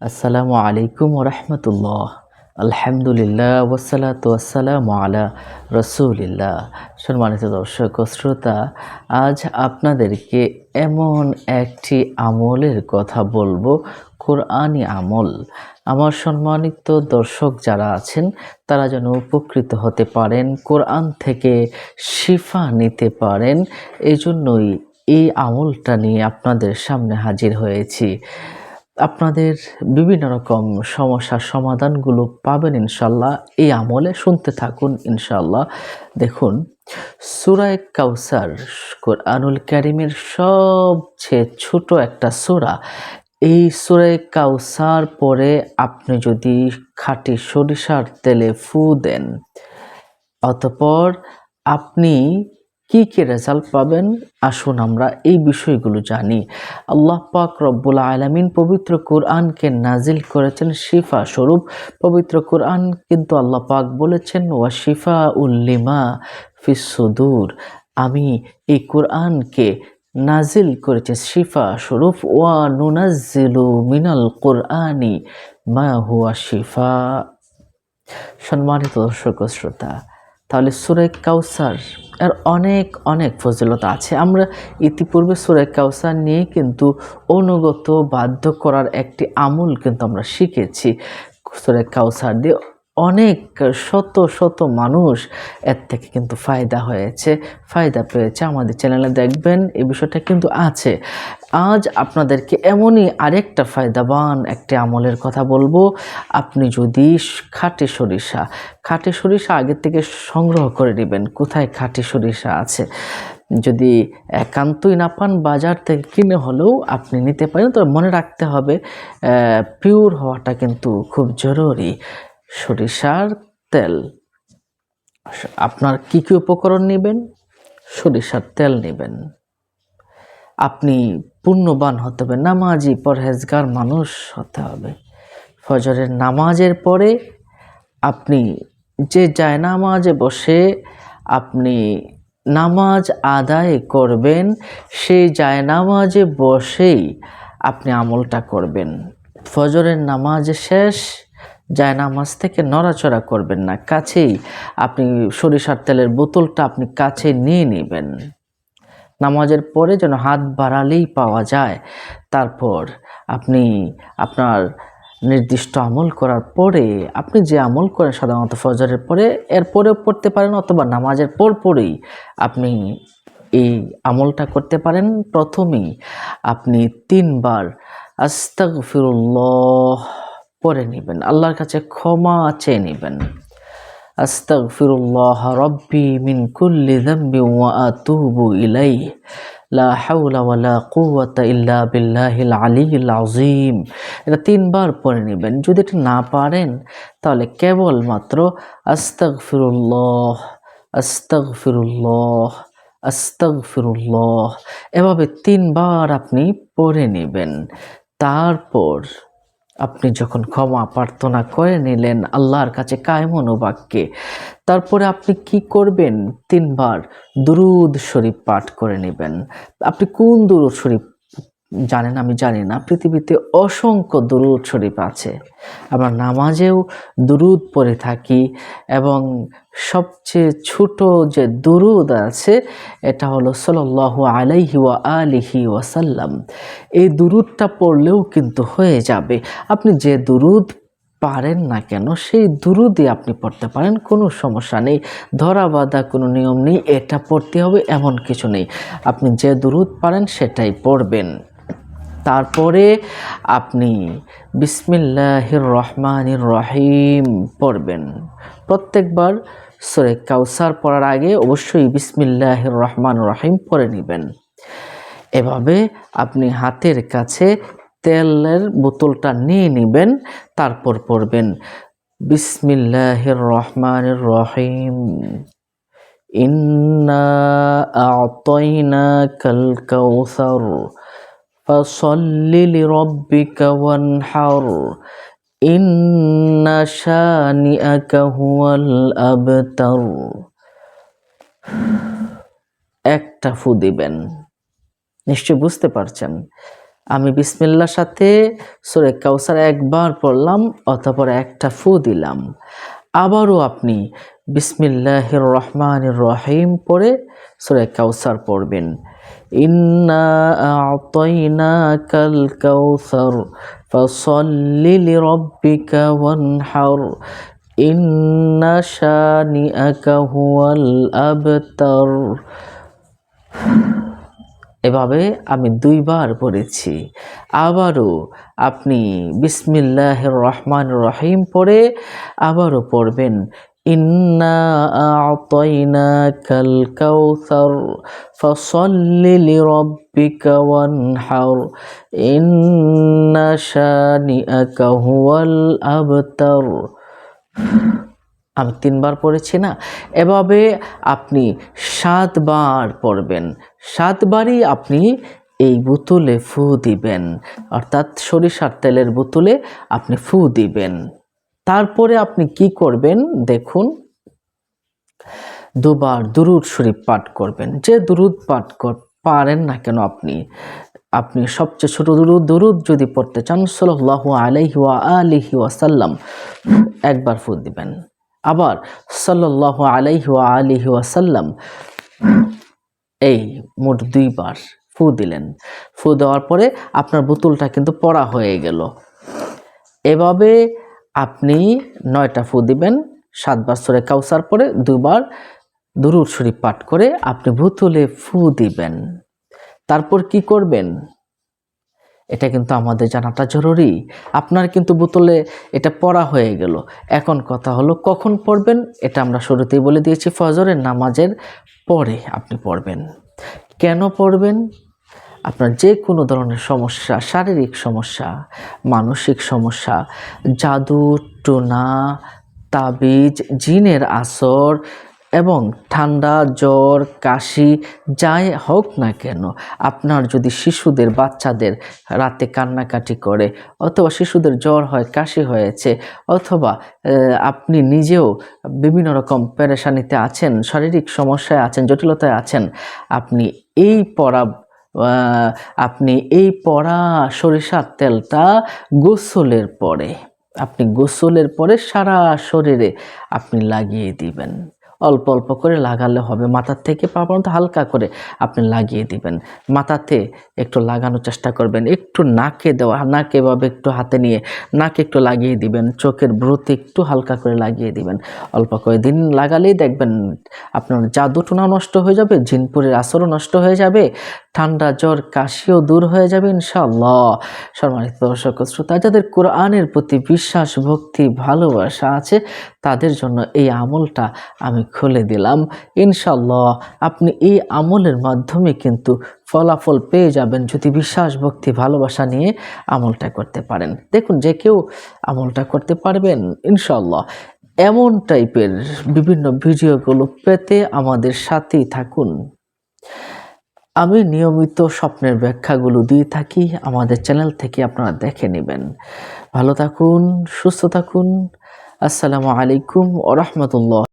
আসসালামু আলাইকুম রহমতুল্লাহ আলহামদুলিল্লাহ ওসালাত ওয়াসালাম আলা রসুলিল্লাহ। সম্মানিত দর্শক শ্রোতা, আজ আপনাদেরকে এমন একটি আমলের কথা বলব কোরআনি আমল। আমার সম্মানিত দর্শক যারা আছেন, তারা যেন উপকৃত হতে পারেন, কোরআন থেকে শিফা নিতে পারেন এই জন্যই এই আমলটা নিয়ে আপনাদের সামনে হাজির হয়েছি। আপনাদের বিভিন্ন রকম সমস্যার সমাধানগুলো পাবেন ইনশাল্লাহ। এই আমলে শুনতে থাকুন ইনশাল্লাহ। দেখুন সুরায় কাউসার কোরআনুল ক্যারিমের সবচেয়ে ছোট একটা সুরা। এই সুরায় কাউসার পরে আপনি যদি খাঁটি সরিষার তেলে ফু দেন, অতপর আপনি কি কি রেজাল্ট পাবেন? আসুন আমরা এই বিষয়গুলো জানি। আল্লাহ পাক রব্বুল আলমিন পবিত্র কোরআনকে নাজিল করেছেন শিফা স্বরূপ। পবিত্র কোরআন কিন্তু আল্লাহ পাক বলেছেন, ওয়া শিফা উল্লিমা ফিসুদুর আমি এই কোরআনকে নাজিল করেছে শিফা স্বরূপ। ওয়া নুনাজিলু মিনাল কোরআনি মা হুয়া শিফা। সম্মানিত দর্শক শ্রোতা, তাহলে সুরে কাউসার এর অনেক অনেক ফজিলত আছে। আমরা ইতিপূর্বে সুরে কাউসার নিয়ে কিন্তু অনুগত, বাধ্য করার একটি আমল কিন্তু আমরা শিখেছি। সুরে কাউসার দিয়ে অনেক শত শত মানুষ এর থেকে কিন্তু ফায়দা হয়েছে, ফায়দা পেয়েছে। আমাদের চ্যানেলে দেখবেন এই বিষয়টা কিন্তু আছে। আজ আপনাদেরকে এমনই আরেকটা ফায়দাবান একটি আমলের কথা বলব। আপনি যদি খাটি সরিষা খাটি সরিষা আগে থেকে সংগ্রহ করে নেবেন, কোথায় খাঁটি সরিষা আছে? যদি একান্তই না পান, বাজার থেকে কিনে হলেও আপনি নিতে পারেন। তবে মনে রাখতে হবে পিওর হওয়াটা কিন্তু খুব জরুরি। সরিষার তেল। আপনার কি কি উপকরণ নেবেন? সরিষার তেল নেবেন। আপনি পুণ্যবান হতে হবে, নামাজি, পরহেজগার মানুষ হতে হবে। ফজরের নামাজের পরে আপনি যে যায় নামাজে বসে আপনি নামাজ আদায় করবেন, সেই যায় নামাজে বসেই আপনি আমলটা করবেন। ফজরের নামাজ শেষ যায় নামাজ থেকে নড়াচড়া করবেন না। কাছেই আপনি সরিষার তেলের বোতলটা আপনি কাছে নিয়ে নেবেন। নামাজের পরে যেন হাত বাড়ালেই পাওয়া যায়। তারপর আপনি আপনার নির্দিষ্ট আমল করার পরে, আপনি যে আমল করেন সাধারণত ফজরের পরে, এরপরেও পড়তে পারেন অথবা নামাজের পর পরেই আপনি এই আমলটা করতে পারেন। প্রথমেই আপনি তিনবার আস্তাক ফিরুল্লাহ পরে নেবেন, আল্লাহর কাছে ক্ষমা চেয়ে নেবেন। আস্তাগফিরুল্লাহ রব্বি মিন কুল্লি যামবি ওয়া আতুবু ইলাইহি। লা হাওলা ওয়ালা কুওয়াতা ইল্লা বিল্লাহিল আলিয়্যিল আযীম। এটা তিনবার পড়ে নেবেন। যদি এটা না পারেন, তাহলে কেবলমাত্র আস্তাগফিরুল্লাহ আস্তাগফিরুল্লাহ আস্তাগফিরুল্লাহ। এভাবে তিনবার আপনি পড়ে নেবেন। তারপর আপনি যখন ক্ষমা প্রার্থনা করে নিলেন আল্লাহর কাছে কায়মন বাক্যে তারপরে আপনি কি করবেন? তিনবার দুরুদ শরীফ পাঠ করে নেবেন। আপনি কোন দুরুদ শরীফ জানেন, আমি জানি না, পৃথিবীতে অসংখ্য দুরুদ শরীফ আছে। আমরা নামাজেও দুরুদ পড়ে থাকি এবং সবচেয়ে ছোট যে দুরুদ আছে, এটা হলো সাল্লাহ আলাইহি ওয়া আলিহি ওয়াসাল্লাম। এই দুরুদটা পড়লেও কিন্তু হয়ে যাবে। আপনি যে দুরুদ পারেন না কেন, সেই দুরুদই আপনি পড়তে পারেন, কোনো সমস্যা নেই। ধরা বাঁধা কোনো নিয়ম নেই, এটা পড়তে হবে, এমন কিছু নেই। আপনি যে দুরুদ পারেন, সেটাই পড়বেন। তারপরে আপনি বিসমিল্লাহির রহমানির রহিম পড়বেন। প্রত্যেকবার সরে কাউসার পড়ার আগে অবশ্যই বিসমিল্লাহির রহমান রহিম পড়ে নেবেন। এভাবে আপনি হাতের কাছে তেলের বোতলটা নিয়ে নেবেন, তারপর পড়বেন বিসমিল্লাহির রহমানির রহিম। ইন্না আতইনা কাল কাউসার فصل لربك وانحر إن شانئك هو الأبتر একটা ফু দিবেন নিশ্চয় বুঝতে পারছেন আমি বিসমিল্লার সাথে সুরে কাউসার একবার পড়লাম অতপর একটা ফু দিলাম আবারও আপনি বিসমিল্লাহির রহমানির রহিম পড়ে সুরে কাউসার পড়বেন ইন্না আতাইনাকাল কাউসার ফসল্লি লিরাব্বিকা ওয়ানহার ইন্না শানিআকা হুয়াল আবতার এভাবে আমি দুইবার পড়েছি। আবারও আপনি বিসমিল্লাহ রহমান রহিম পড়ে আবারও পড়বেন। আতাইনা কাল কাউসার ফসল্লি লিরাব্বিকা ওয়ানহার ইন্না শানিআকা হুয়াল আবতার আমি তিনবার পড়েছি না। এভাবে আপনি সাতবার পড়বেন। সাতবারই আপনি এই বোতলে ফু দিবেন। অর্থাৎ সরিষার তেলের বোতলে আপনি ফু দিবেন। তারপরে আপনি কি করবেন? দেখুন। দুবার দুরুদ শরীফ পাঠ করবেন। যে দুরুদ পাঠ কর, পারেন না কেন আপনি? আপনি সবচেয়ে ছোট দুরুদ দুরুদ যদি পড়তে চান, সাল্লাল্লাহু আলাইহি ওয়া আলিহি ওয়াসাল্লাম, একবার ফু দিবেন। আবার সাল্লাল্লাহু আলাইহি ওয়া আলিহি ওয়াসাল্লাম, এই মোট দুইবার ফু দিলেন। ফু দেওয়ার পরে আপনার বোতলটা কিন্তু পড়া হয়ে গেল। এভাবে আপনি নয়টা ফু দিবেন সাতবার সরে কাউসার পরে দুবার দুরুদ শরীফ পাঠ করে আপনি বোতলে ফু দিবেন। তারপর কি করবেন? এটা কিন্তু আমাদের জানাটা জরুরি। আপনার কিন্তু বোতলে এটা পড়া হয়ে গেল। এখন কথা হলো কখন পড়বেন? এটা আমরা শুরুতেই বলে দিয়েছি ফজরের নামাজের পরে আপনি পড়বেন। কেন পড়বেন? আপনার যে কোনো ধরনের সমস্যা, শারীরিক সমস্যা, মানসিক সমস্যা, জাদু, টোনা, তাবিজ, জিনের আসর এবং ঠান্ডা, জ্বর, কাশি, যাই হোক না কেন, আপনার যদি শিশুদের, বাচ্চাদের রাতে কান্নাকাটি করে অথবা শিশুদের জ্বর হয়, কাশি হয়েছে অথবা আপনি নিজেও বিভিন্ন রকম পেরেশানিতে আছেন, শারীরিক সমস্যায় আছেন, জটিলতায় আছেন, আপনি এই পড়া আপনি এই পড়া সরিষার তেলটা গোসলের পরে, আপনি গোসলের পরে সারা শরীরে আপনি লাগিয়ে দিবেন। অল্প অল্প করে লাগালে হবে। মাথার থেকে পা পর্যন্ত হালকা করে আপনি লাগিয়ে দিবেন। মাথাতে একটু লাগানোর চেষ্টা করবেন। একটু নাকে দেওয়া, নাকে এভাবে একটু হাতে নিয়ে নাকে একটু লাগিয়ে দিবেন। চোখের ভ্রুতে একটু হালকা করে লাগিয়ে দিবেন। অল্প করে দিন লাগালেই দেখবেন আপনার জাদুটোনা নষ্ট হয়ে যাবে, জিনপুরের আসরও নষ্ট হয়ে যাবে, ঠান্ডা জ্বর, কাশিও দূর হয়ে যাবে ইনশাআল্লাহ। সম্মানিত দর্শক শ্রোতা, যাদের কোরআনের প্রতি বিশ্বাস, ভক্তি, ভালোবাসা আছে, তাদের জন্য এই আমলটা আমি খুলে দিলাম ইনশাল্লাহ আপনি এই আমলের মাধ্যমে কিন্তু ফলাফল পেয়ে যাবেন যদি বিশ্বাস, ভক্তি, ভালোবাসা নিয়ে আমলটা করতে পারেন। দেখুন, যে কেউ আমলটা করতে পারবেন ইনশাল্লাহ এমন টাইপের বিভিন্ন ভিডিওগুলো পেতে আমাদের সাথেই থাকুন। আমি নিয়মিত স্বপ্নের ব্যাখ্যাগুলো দিয়ে থাকি, আমাদের চ্যানেল থেকে আপনারা দেখে নেবেন। ভালো থাকুন, সুস্থ থাকুন। আসসালামু আলাইকুম ও রহমতুল্লাহ।